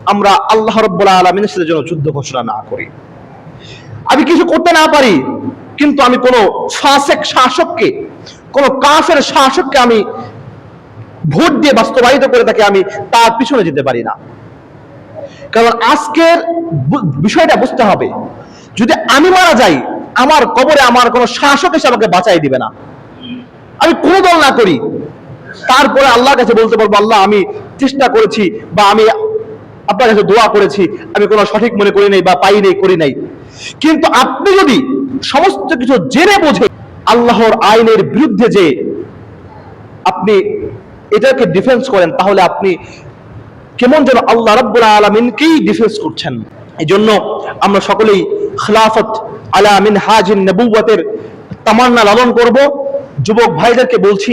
আমরা আল্লাহ রব্বুল আলমিনের সাথে যেন যুদ্ধ ঘোষণা না করি। আমি কিছু করতে না পারি, কিন্তু আমি কোনো শাসক শাসককে, কোনো কাফের শাসককে আমি ভোট দিয়ে বাস্তবায়িত করে তাকে আমি তার পিছনে যেতে পারি না। কারণ আজকের বিষয়টা বুঝতে হবে, যদি আমি মারা যাই, আমার কবরে আমার কোনো শাসক এসে আমাকে বাঁচাই দিবে না। আমি কোনো দল না করি। তারপরে আল্লাহর কাছে বলতে পারব, আল্লাহ, আমি চেষ্টা করেছি বা আমি আপনার কাছে দোয়া করেছি, আমি কোনো সঠিক মনে করি নাই বা পাই নাই, করি নাই। কিন্তু আপনি যদি সমস্ত কিছু জেনে বোঝে আল্লাহর আইনের বিরুদ্ধে যে আপনি এটাকে ডিফেন্স করেন, তাহলে আপনি কেমন যেন আল্লাহ রব্বুল আলমিনকেই ডিফেন্স করছেন। এই জন্য আমরা সকলেই খিলাফত আলা মিন হাজিন নবুয়াতের তামান্না লালন করব। যুবক ভাইদেরকে বলছি,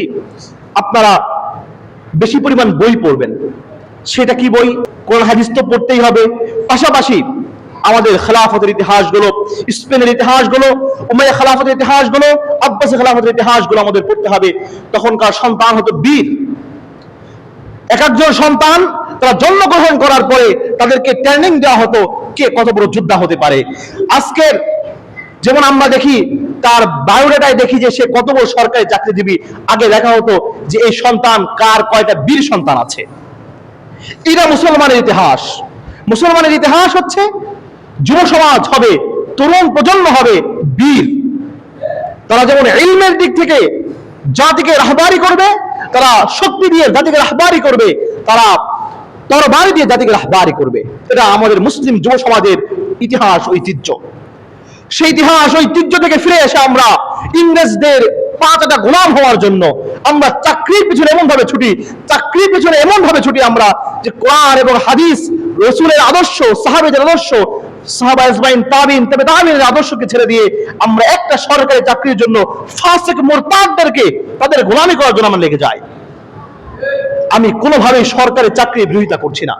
আপনারা বেশি পরিমাণ বই পড়বেন। সেটা কি বই? কোরআন হাদিস তো পড়তেই হবে। পাশাপাশি আমাদের খেলাফতের ইতিহাসগুলো, স্পেনের ইতিহাসগুলো, উমাইয়া খেলাফতের ইতিহাসগুলো, আব্বাসী খেলাফতের ইতিহাসগুলো আমাদের পড়তে হবে। তখনকার সন্তান হতো বীর। এক একজন সন্তান তারা জন্মগ্রহণ করার পরে তাদেরকে ট্রেনিং দেওয়া হতো কে কত বড় যোদ্ধা হতে পারে। আজকের যেমন আমরা দেখি, তার বায়োডাটায় দেখি যে সে কত বড় সরকারি চাকরিজীবী। আগে দেখা হতো যে এই সন্তান কার কয়টা বীর সন্তান আছে। এটা মুসলমানের ইতিহাস। মুসলমানের ইতিহাস হচ্ছে যুব সমাজ হবে, তরুণ প্রজন্ম হবে বীর। তারা যেমন ইলমের দিক থেকে জাতিকে রাহবারি করবে, তারা শক্তি দিয়ে জাতিকে রাহবারি করবে, তারা তরবারি দিয়ে জাতিকে রাহবারি করবে। এটা আমাদের মুসলিম যুব সমাজের ইতিহাস ঐতিহ্য। সেই ইতিহাস ঐতিহ্য থেকে ফিরে এসে আমরা ইংরেজদের পাঁচটা গোলাম হওয়ার জন্য আমরা চাকরির পিছনে এমন ভাবে ছুটি, চাকরির পিছনে এমন ভাবে ছুটি আমরা যে কোরআন এবং হাদিস, রসুলের আদর্শ, সাহাবেদের আদর্শ আদর্শকে ছেড়ে দিয়ে আমরা একটা সরকারি চাকরির জন্য তাদের গোলামি করার জন্য আমরা লেগে যাই। আমি কোনোভাবেই সরকারি চাকরির বিরোধিতা করছি না।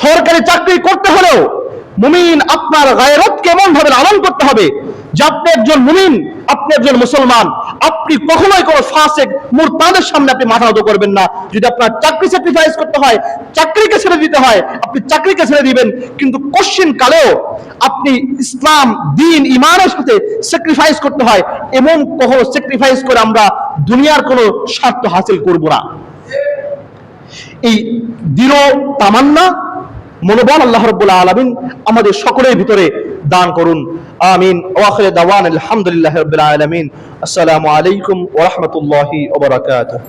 সরকারি চাকরি করতে হলেও মুমিন আপনার গায়রত কেমন ভাবে লালন করতে হবে যে আপনি একজন মুমিন, আপনি একজন মুসলমান আপনি কখনোই কোনো ফাসেক মুরতাদের সামনে আপনি মাথা নত করবেন না। যদি আপনার চাকরি স্যাক্রিফাইস করতে হয়, চাকরিকে ছেড়ে দিতে হয়, আপনি চাকরিকে ছেড়ে দিবেন। কিন্তু কোশ্চিন কালেও আপনি ইসলাম, দিন, ইমানের সাথে স্যাক্রিফাইস করতে হয়, এমন কখনো স্যাক্রিফাইস করে আমরা দুনিয়ার কোনো স্বার্থ হাসিল করব না। এই দৃঢ় তামান্না, মনোবল আল্লাহ রব্বুল আলমিন আমাদের সকলের ভিতরে দান করুন। আমিন ওয়াখির দাওয়ান আলহামদুলিল্লাহ রবিল আলমিন আসসালামু আলাইকুম ওরহমতুল্লাহি ওবরাকাতুহ